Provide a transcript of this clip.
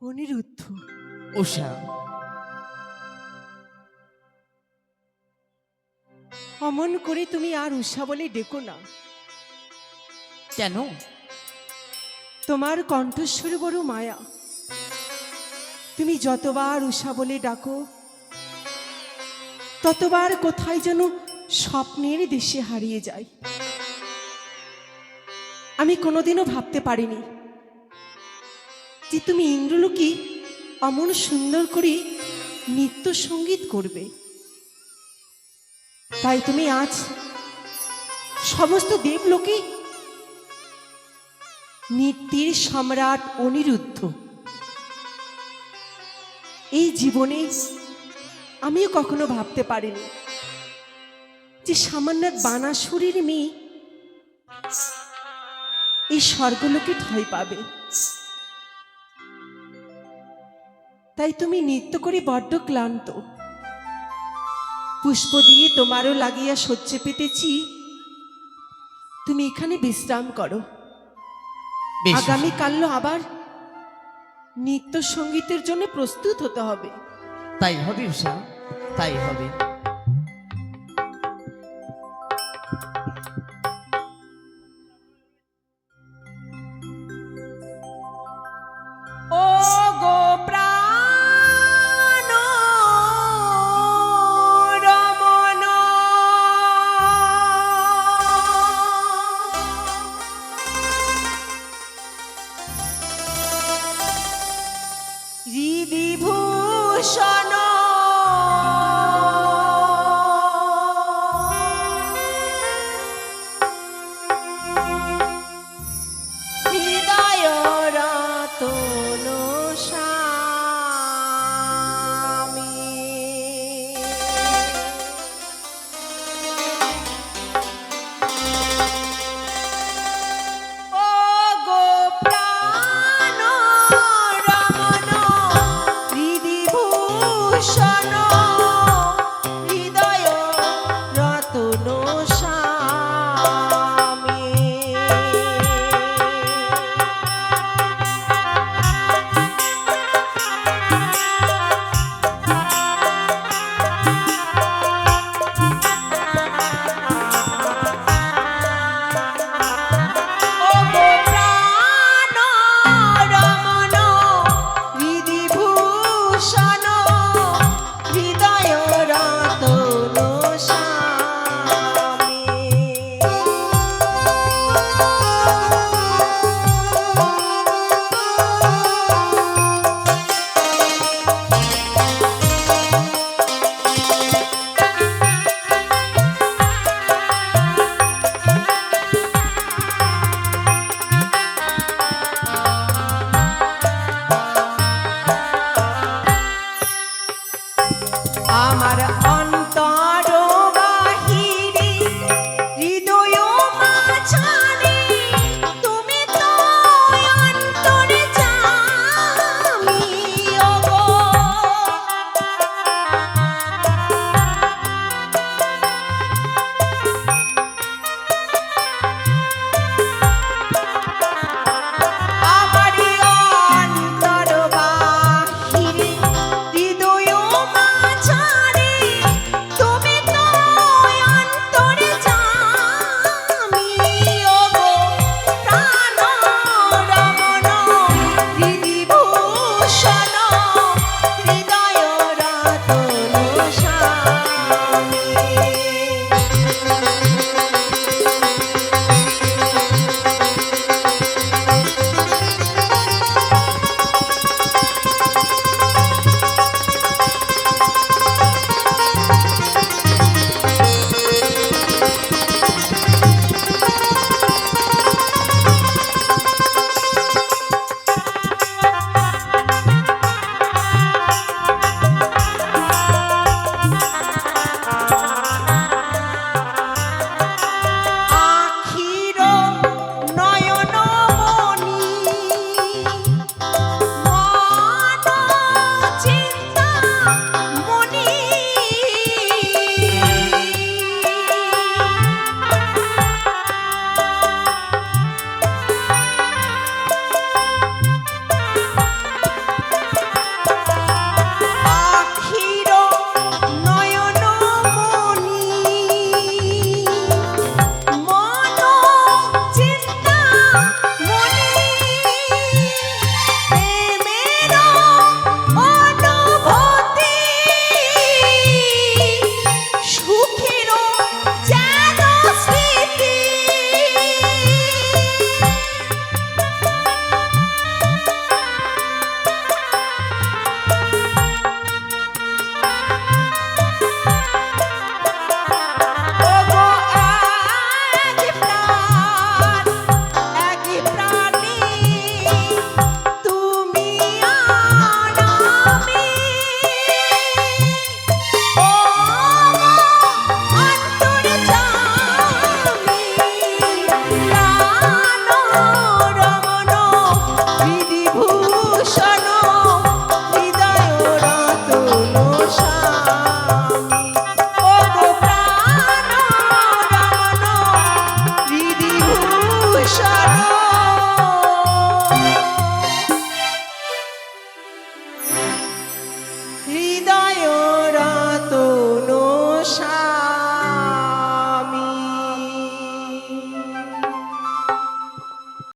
অনিরুদ্ধ। উষা অমন করে তুমি আর উষা বলে ডেকো না। কেন? তোমার কণ্ঠস্বর বড় মায়া। তুমি যতবার উষা বলে ডাকো ততবার কোথায় যেন স্বপ্নের দেশে হারিয়ে যায়। আমি কোনোদিনও ভাবতে পারিনি যে তুমি ইন্দ্রলোকে অমন সুন্দর করে নৃত্য সংগীত করবে। তাই তুমি আজ সমস্ত দেবলোকে নৃত্যের সম্রাট অনিরুদ্ধ। এই জীবনে আমিও কখনো ভাবতে পারিনি যে সামান্য বানাসুরের মেয়ে এই স্বর্গলোকে ঠাঁই পাবে। তাই তুমি নৃত্য করি বড্ড ক্লান্ত। পুষ্প দিয়ে তোমারও লাগিয়া সহ্যে পেতেছি। তুমি এখানে বিশ্রাম করো। আগামীকাল আবার নৃত্য সঙ্গীতের জন্য প্রস্তুত হতে হবে। তাই হবে তাই হবে। হৃদিভূষণ অনুসা